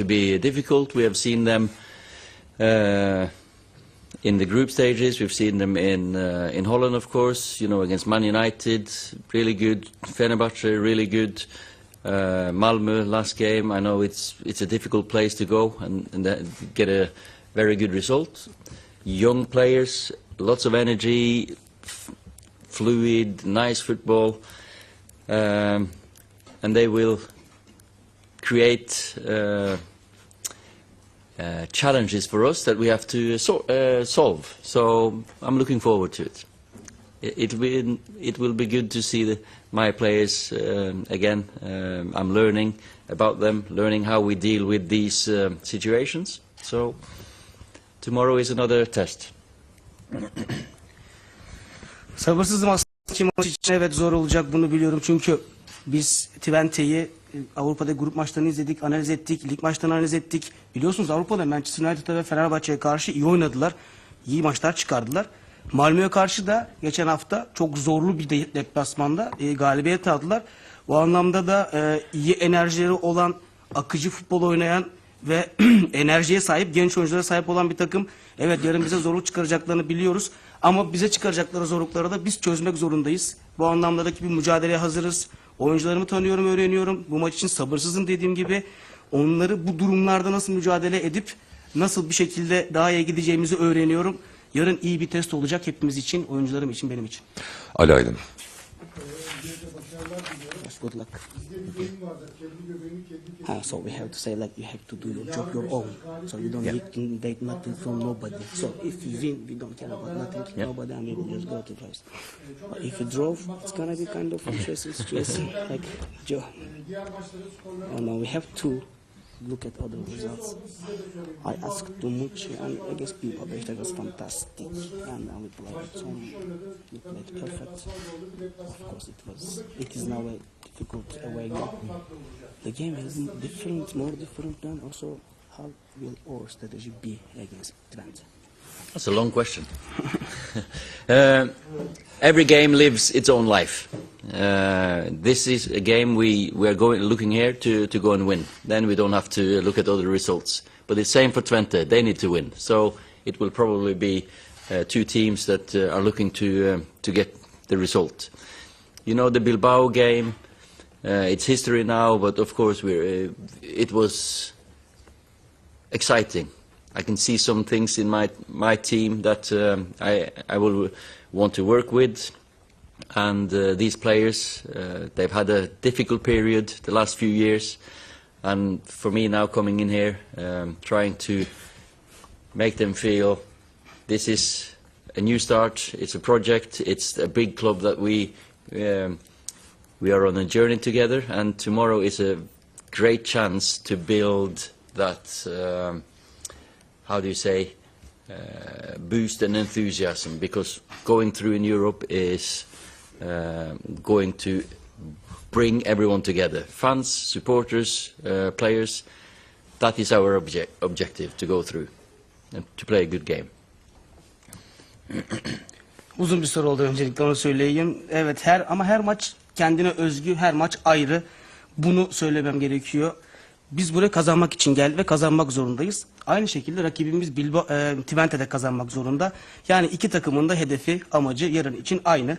to be difficult. We have seen them uh, in the group stages. We've seen them in uh, in Holland, of course. You know, against Man United, really good. Fenerbahce, really good. Uh, Malmö last game. I know it's it's a difficult place to go and, and get a very good result. Young players, lots of energy, fluid, nice football, um, and they will create. Uh, uh, challenges for us that we have to so, uh, solve. So I'm looking forward to it. It, will, it will be good to see the, my players um, again. Um, I'm learning about them, learning how we deal with these um, situations. So tomorrow is another test. Sabırsızım aslında maç için evet zor olacak bunu biliyorum çünkü biz Twente'yi Avrupa'da grup maçlarını izledik, analiz ettik, lig maçlarını analiz ettik. Biliyorsunuz Avrupa'da Manchester United'a ve Fenerbahçe'ye karşı iyi oynadılar. İyi maçlar çıkardılar. Malmö'ye karşı da geçen hafta çok zorlu bir de- deplasmanda e, galibiyet aldılar. Bu anlamda da e, iyi enerjileri olan, akıcı futbol oynayan ve enerjiye sahip, genç oyunculara sahip olan bir takım. Evet yarın bize zorluk çıkaracaklarını biliyoruz. Ama bize çıkaracakları zorlukları da biz çözmek zorundayız. Bu anlamdaki bir mücadeleye hazırız. Oyuncularımı tanıyorum, öğreniyorum. Bu maç için sabırsızım dediğim gibi. Onları bu durumlarda nasıl mücadele edip nasıl bir şekilde daha iyi gideceğimizi öğreniyorum. Yarın iyi bir test olacak hepimiz için, oyuncularım için, benim için. Ali Aydın. Good luck. Ah, so we have to say like you have to do your job your own. So you don't need to invade nothing from nobody. So if you win, we don't care about nothing, Yeah. nobody, and we will just go to first. But if you draw, it's gonna be kind of a stressing. Like Joe, and uh, we have to look at other results. I asked too much, and against people, Beşiktaş was fantastic, and we played at home, we played perfect. Of course, it was. It is now a difficult away game. The game is different, more different than also how will our strategy be against Twente? That's a long question. uh, every game lives its own life. Uh, this is a game we, we are going, looking here to, to go and win. Then we don't have to look at other results. But it's the same for Twente. They need to win. So it will probably be uh, two teams that uh, are looking to, um to get the result. You know, the Bilbao game, uh, it's history now, but of course uh, it was exciting. I can see some things in my my team that um, I I will want to work with, and uh, these players uh, they've had a difficult period the last few years, and for me now coming in here, um, trying to make them feel this is a new start. It's a project. It's a big club that we. Um, we are on a journey together, and tomorrow is a great chance to build that. How do you say? Uh, boost and enthusiasm, because going through in Europe is uh, going to bring everyone together. Fans, supporters, uh, players. That is our object, objective to go through and to play a good game. Uzun bir soru oldu öncelikle onu söyleyeyim. Evet her ama her maç kendine özgü, her maç ayrı. Bunu söylemem gerekiyor. Biz buraya kazanmak için geldik ve kazanmak zorundayız. Aynı şekilde rakibimiz Bilbao, e, Twente'de kazanmak zorunda. Yani iki takımın da hedefi, amacı yarın için aynı.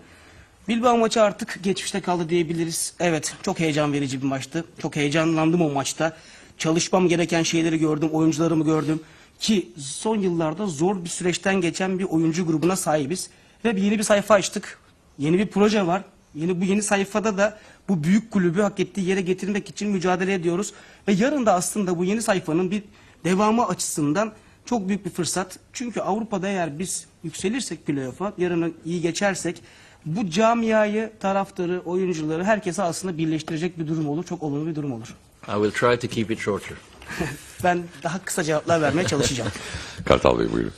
Bilbao maçı artık geçmişte kaldı diyebiliriz. Evet, çok heyecan verici bir maçtı. Çok heyecanlandım o maçta. Çalışmam gereken şeyleri gördüm, oyuncularımı gördüm. Ki son yıllarda zor bir süreçten geçen bir oyuncu grubuna sahibiz. Ve yeni bir sayfa açtık. Yeni bir proje var. Yeni bu yeni sayfada da bu büyük kulübü hak ettiği yere getirmek için mücadele ediyoruz. Ve yarın da aslında bu yeni sayfanın bir devamı açısından çok büyük bir fırsat. Çünkü Avrupa'da eğer biz yükselirsek playoff'a, yarın iyi geçersek bu camiayı, taraftarı, oyuncuları herkese aslında birleştirecek bir durum olur. Çok olumlu bir durum olur. I will try to keep it shorter. Ben daha kısa cevaplar vermeye çalışacağım. Kartal Bey buyurun.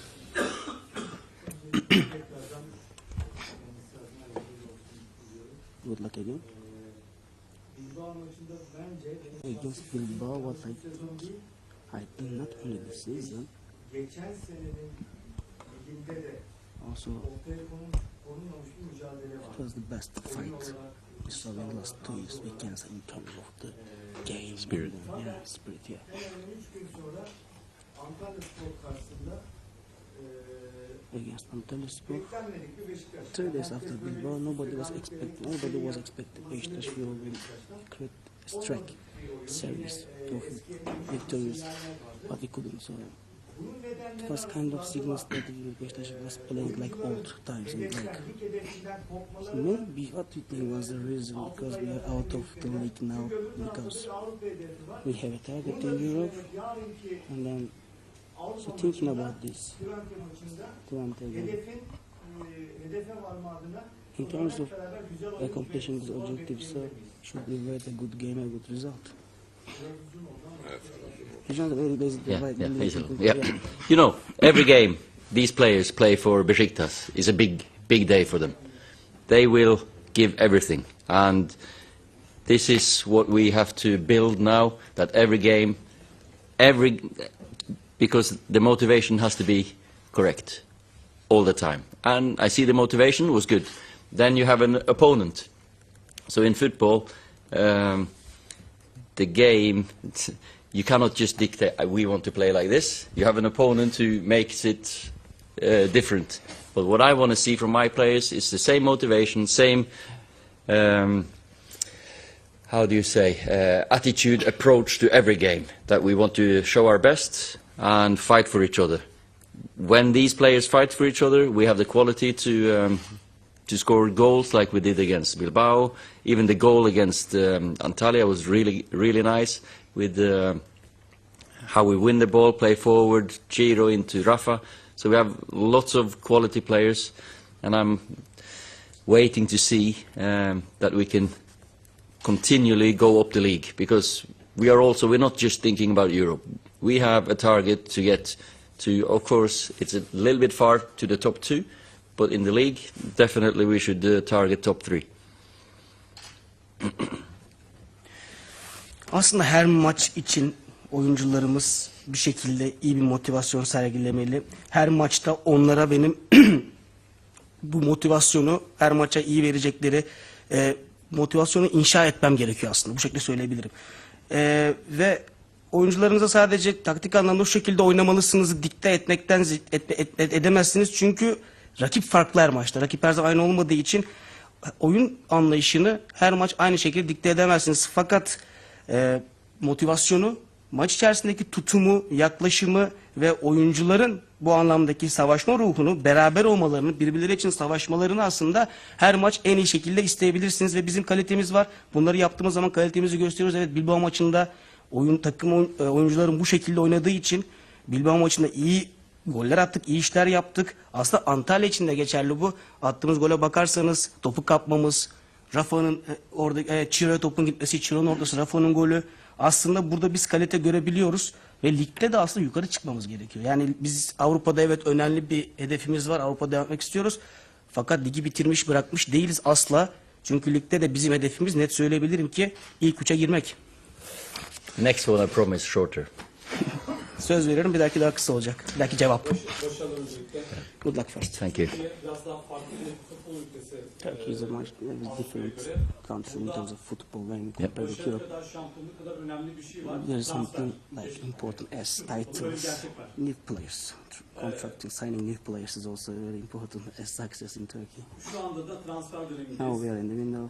Good luck again. Against Bilbao what I, think, I think not only this season, geçen senenin liginde de also ortaya konul- konulmamış bir mücadele var. it was the best fight. olarak, So we lost two years we in terms of the game. Spirit. Yeah, spirit, yeah. Against Antalya Spor. beklenmedik bir Beşiktaş. Three days after Bilbao, nobody was expecting, nobody was expecting Beşiktaş will create a strike series of victories, but we couldn't. So it was kind of signals that Beşiktaş was playing like old times in like. Maybe what you think was the reason because we are out of the league now because we have a target in Europe and then Avrupa so thinking about this Twente maçında Twente game, hedefin eee, hedefe varma adına in terms of accomplishing this objective so should we write a good game a good result. It's a very basic Yeah, right, yeah, Hazel. simple- yeah. You know, every game these players play for Besiktas is a big, big day for them. They will give everything, and this is what we have to build now. That every game, every because the motivation has to be correct all the time. And I see the motivation was good. Then you have an opponent. So in football, um, the game, you cannot just dictate, "Uh, we want to play like this. You have an opponent who makes it uh, different. But what I want to see from my players is the same motivation, same, um, how do you say, uh, attitude, approach to every game. That we want to show our best and fight for each other. When these players fight for each other, we have the quality to um, to score goals like we did against Bilbao. Even the goal against um, Antalya was really, really nice with uh, how we win the ball, play forward, Giro into Rafa. So we have lots of quality players, and I'm waiting to see um, that we can continually go up the league because we are also we're not just thinking about Europe. We have a target to get to. Of course, it's a little bit far to the top two, but in the league, definitely we should uh, target top three. Aslında her maç için oyuncularımız bir şekilde iyi bir motivasyon sergilemeli. Her maçta onlara benim bu motivasyonu her maça iyi verecekleri e, motivasyonu inşa etmem gerekiyor aslında. Bu şekilde söyleyebilirim. E, ve oyuncularınıza sadece taktik anlamda şu şekilde oynamalısınız dikte etmekten et- et- et- edemezsiniz. Çünkü rakip farklı her maçta. Rakip her zaman aynı olmadığı için oyun anlayışını her maç aynı şekilde dikte edemezsiniz. Fakat e, motivasyonu, maç içerisindeki tutumu, yaklaşımı ve oyuncuların bu anlamdaki savaşma ruhunu, beraber olmalarını, birbirleri için savaşmalarını aslında her maç en iyi şekilde isteyebilirsiniz ve bizim kalitemiz var. Bunları yaptığımız zaman kalitemizi gösteriyoruz. Evet Bilbao maçında oyun takım e, oyuncuların bu şekilde oynadığı için Bilbao maçında iyi goller attık, iyi işler yaptık. Aslında Antalya için de geçerli bu. Attığımız gole bakarsanız topu kapmamız, Rafa'nın e, orada e, Çiro'ya topun gitmesi, Çiro'nun ortası, Rafa'nın golü. Aslında burada biz kalite görebiliyoruz ve ligde de aslında yukarı çıkmamız gerekiyor. Yani biz Avrupa'da evet önemli bir hedefimiz var. Avrupa'da devam istiyoruz. Fakat ligi bitirmiş bırakmış değiliz asla. Çünkü ligde de bizim hedefimiz net söyleyebilirim ki ilk üçe girmek. Next one, I promise, shorter. Söz veriyorum bir dahaki daha kısa olacak. Bir dahaki cevap. Good luck first. Thank you. Biraz daha farklı. Turkey is a much very different country in terms of football when compared with Başarı Europe. kadar şampiyonluk kadar önemli bir şey var. There is something like important as titles, new players. Contracting, signing new players is also very important as success in Turkey. Şu anda da transfer Now we are in the window.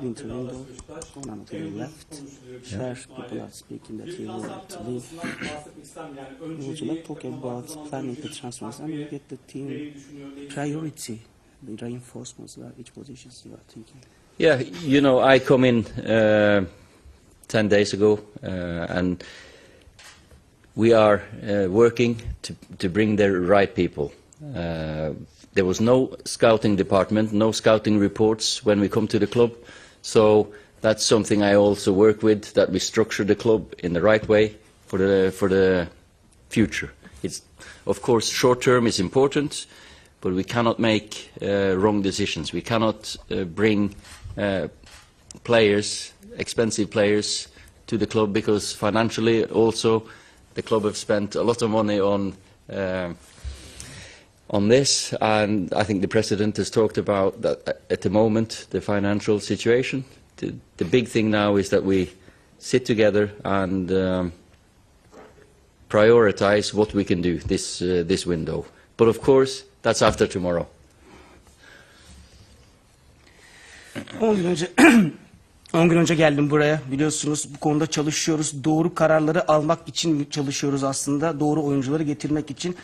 Winter window. Beşiktaş. Onana to the left. konuşuluyor. People are speaking that he will to leave. planlamasından bahsetmek isterim. Yani We would önceliği like talk about planning the transfers and we get the team neyi düşünüyor, neyi priority, the reinforcements, where each positions you are thinking. Yeah, you know, I come in uh, 10 days ago uh, and we are uh, working to, to bring the right people. Uh, there was no scouting department, no scouting reports when we come to the club, so that's something I also work with, that we structure the club in the right way for the, for the future. It's, of course, short term is important, but we cannot make uh, wrong decisions. We cannot uh, bring uh, players, expensive players, to the club because financially also the club have spent a lot of money on uh, on this, and I think the president has talked about that uh, at the moment the financial situation. The, the big thing now is that we sit together and um, prioritize what we can do this uh, this window. But of course, that's after tomorrow. 10 gün önce 10 gün önce geldim buraya. Biliyorsunuz bu konuda çalışıyoruz. Doğru kararları almak için çalışıyoruz aslında. Doğru oyuncuları getirmek için.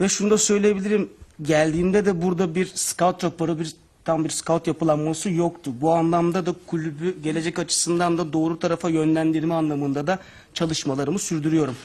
Ve şunu da söyleyebilirim. Geldiğimde de burada bir scout raporu, bir tam bir scout yapılanması yoktu. Bu anlamda da kulübü gelecek açısından da doğru tarafa yönlendirme anlamında da çalışmalarımı sürdürüyorum.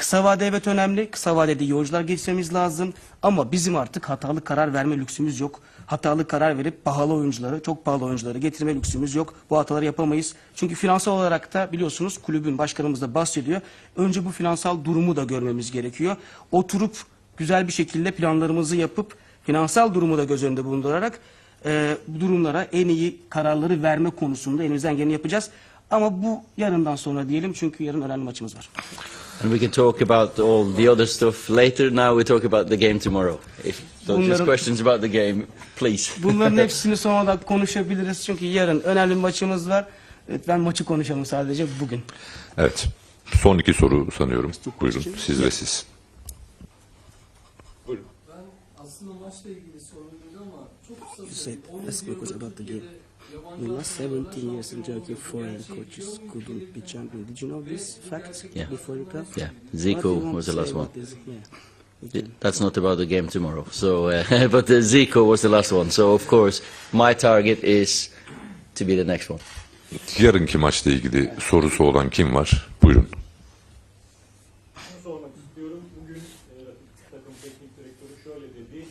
Kısa vade evet önemli. Kısa vadede iyi oyuncular getirmemiz lazım. Ama bizim artık hatalı karar verme lüksümüz yok. Hatalı karar verip pahalı oyuncuları, çok pahalı oyuncuları getirme lüksümüz yok. Bu hataları yapamayız. Çünkü finansal olarak da biliyorsunuz kulübün başkanımız da bahsediyor. Önce bu finansal durumu da görmemiz gerekiyor. Oturup güzel bir şekilde planlarımızı yapıp finansal durumu da göz önünde bulundurarak e, bu durumlara en iyi kararları verme konusunda elimizden geleni yapacağız. Ama bu yarından sonra diyelim çünkü yarın önemli maçımız var. And we can talk about all the other stuff later. Now we talk about the game tomorrow. If so just Bunların- questions about the game, please. Bunların hepsini sonradan konuşabiliriz çünkü yarın önemli bir maçımız var. Evet, ben maçı konuşalım sadece bugün. Evet. Son iki soru sanıyorum. Buyurun siz ve siz. Ben aslında maçla ilgili değil ama çok kısa bir said, let's 17 focus about the Türkiye'de In the last 17 years in şampiyonluk Turkey, foreign coaches couldn't be champion. Did you know this fact Yeah. before you come? Yeah, Zico do you want was the last one. Yeah. You That's not about the game tomorrow. So, uh, but uh, Zico was the last one. So, of course, my target is to be the next one. Yarınki maçla ilgili sorusu olan kim var? Buyurun. Şunu sormak istiyorum. Bugün rakip takım teknik direktörü şöyle dedi.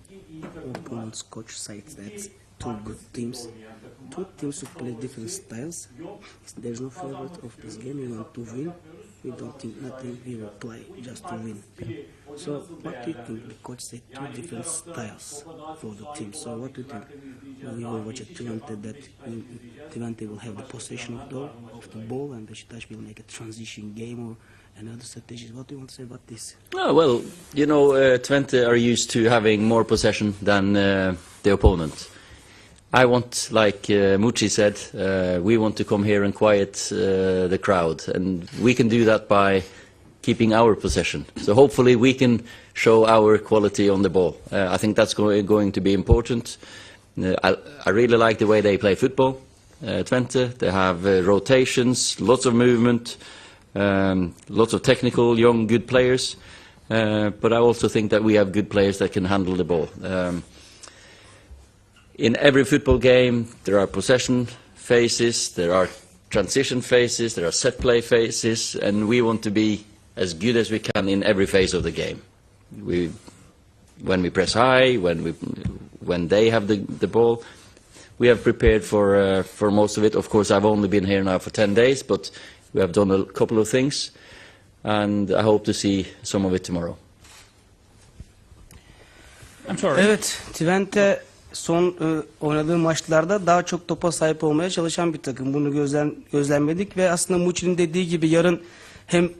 İki iyi takım var. Opponent's coach said that two good teams, two teams who play different styles. There's no favorite of this game. We want to win. We don't think nothing. We will play just to win. So what do you think? The coach said two different styles for the team. So what do you think? We will watch at Twente that Twente will have the possession of the, of the ball and Beşiktaş will make a transition game or another strategy. What do you want to say about this? Oh, well, you know, uh, Twente are used to having more possession than uh, the opponent. I want, like uh, Mucci said, uh, we want to come here and quiet uh, the crowd, and we can do that by keeping our possession. So hopefully we can show our quality on the ball. Uh, I think that's go- going to be important. Uh, I, I really like the way they play football. Uh, Twente, they have uh, rotations, lots of movement, um, lots of technical, young, good players. Uh, but I also think that we have good players that can handle the ball. Um, in every football game, there are possession phases, there are transition phases, there are set play phases, and we want to be as good as we can in every phase of the game. We, when we press high, when, we, when they have the, the ball, we have prepared for, uh, for most of it. Of course, I've only been here now for 10 days, but we have done a couple of things, and I hope to see some of it tomorrow. I'm sorry. Evet, Twente son e, oynadığı maçlarda daha çok topa sahip olmaya çalışan bir takım. Bunu gözlem, gözlemledik ve aslında Muçi'nin dediği gibi yarın hem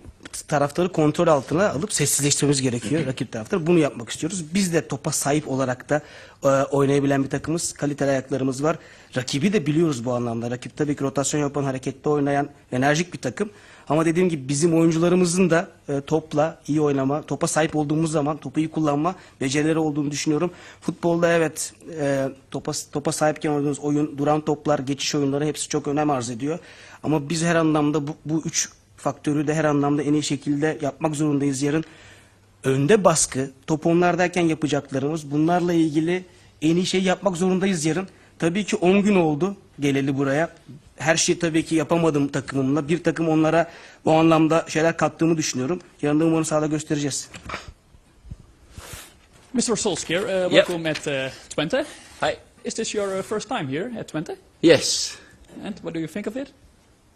taraftarı kontrol altına alıp sessizleştirmemiz gerekiyor rakip taraftarı. Bunu yapmak istiyoruz. Biz de topa sahip olarak da e, oynayabilen bir takımız. Kaliteli ayaklarımız var. Rakibi de biliyoruz bu anlamda. Rakip tabii ki rotasyon yapan, hareketli oynayan, enerjik bir takım. Ama dediğim gibi bizim oyuncularımızın da e, topla iyi oynama, topa sahip olduğumuz zaman topu iyi kullanma becerileri olduğunu düşünüyorum. Futbolda evet e, topa topa sahipken oynadığımız oyun, duran toplar, geçiş oyunları hepsi çok önem arz ediyor. Ama biz her anlamda bu, bu üç faktörü de her anlamda en iyi şekilde yapmak zorundayız yarın. Önde baskı, top onlardayken yapacaklarımız bunlarla ilgili en iyi şey yapmak zorundayız yarın. Tabii ki 10 gün oldu geleli buraya. Her şeyi tabii ki yapamadım takımımla. Bir takım onlara bu anlamda şeyler kattığımı düşünüyorum. Yarın da umarım sahada göstereceğiz. Mr. Solskjaer, uh, Yep. welcome at uh, Twente. Hi. Is this your uh, first time here at Twente? Yes, And what do you think of it?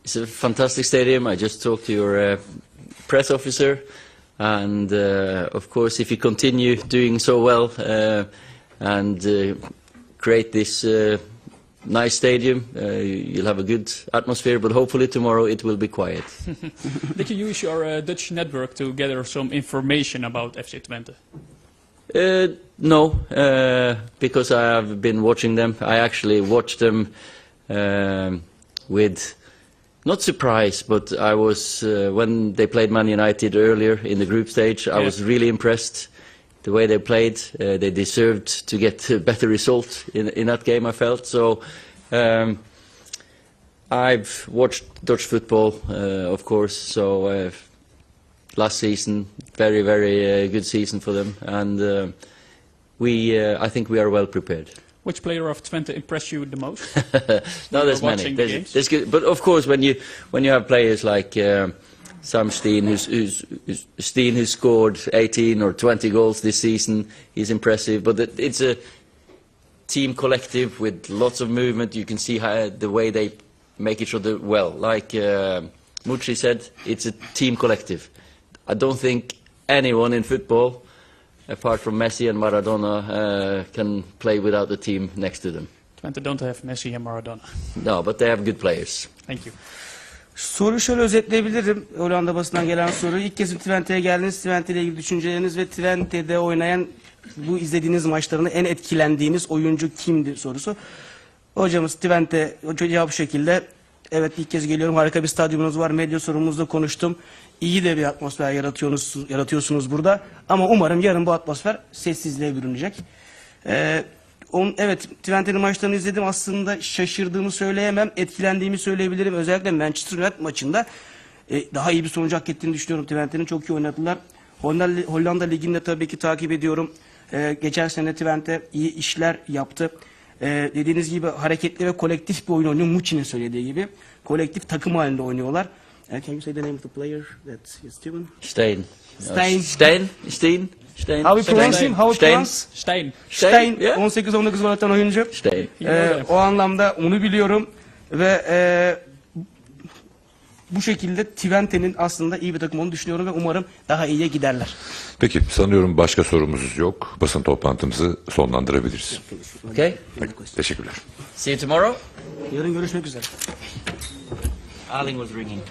It's a fantastic stadium. I just talked to your uh, press officer, and uh, of course, if you continue doing so well uh, and uh, create this uh, nice stadium, uh, you'll have a good atmosphere. But hopefully, tomorrow it will be quiet. Did you use your uh, Dutch network to gather some information about FC Twente? Uh, no, uh, because I have been watching them. I actually watched them um, with not surprised, but I was uh, when they played Man United earlier in the group stage. I Yeah. was really impressed the way they played. Uh, they deserved to get a better result in in that game. I felt so. Um, I've watched Dutch football, uh, of course. So uh, last season, very very uh, good season for them, and uh, we uh, I think we are well prepared. Which player of Twente impressed you the most? no, there's many. watching the There's, but of course, when you when you have players like um Sam Steen, who's, who's, who's Steen, who scored 18 or 20 goals this season, he's impressive. But it, it's a team collective with lots of movement. You can see how, the way they make each other well. Like uh, Mucci said, it's a team collective. I don't think anyone in football, apart from Messi and Maradona, uh, can play without the team next to them. Twente don't have Messi and Maradona. No, but they have good players. Thank you. Soru şöyle özetleyebilirim. Hollanda basından gelen soru. İlk kez Twente'ye geldiniz. Twente ile ilgili düşünceleriniz ve Twente'de oynayan bu izlediğiniz maçlarında en etkilendiğiniz oyuncu kimdi sorusu. Hocamız Twente cevap şu şekilde. Evet ilk kez geliyorum. Harika bir stadyumunuz var. Medya sorumuzla konuştum. İyi de bir atmosfer yaratıyorsunuz, yaratıyorsunuz burada. Ama umarım yarın bu atmosfer sessizliğe bürünecek. Ee, on, evet Twente'nin maçlarını izledim. Aslında şaşırdığımı söyleyemem. Etkilendiğimi söyleyebilirim. Özellikle Manchester United maçında e, daha iyi bir sonucu hak ettiğini düşünüyorum. Twente'nin çok iyi oynadılar. Hollanda, Hollanda Ligi'nde tabii ki takip ediyorum. Ee, geçen sene Twente iyi işler yaptı. Ee, dediğiniz gibi hareketli ve kolektif bir oyun oynuyor. Mucci'nin söylediği gibi. Kolektif takım halinde oynuyorlar. Uh, can you say the name of the player that is Steven? Stein. Stein. Stein? Stein? Stein? How we pronounce him? How we Stein. pronounce? Stein. Stein. yeah. 18-19 gol atan oyuncu. Stein. Ee, o anlamda onu biliyorum ve e, bu şekilde Twente'nin aslında iyi bir takım olduğunu düşünüyorum ve umarım daha iyiye giderler. Peki sanıyorum başka sorumuz yok. Basın toplantımızı sonlandırabiliriz. Okay. Teşekkürler. See you tomorrow. Yarın görüşmek üzere. Arling was ringing.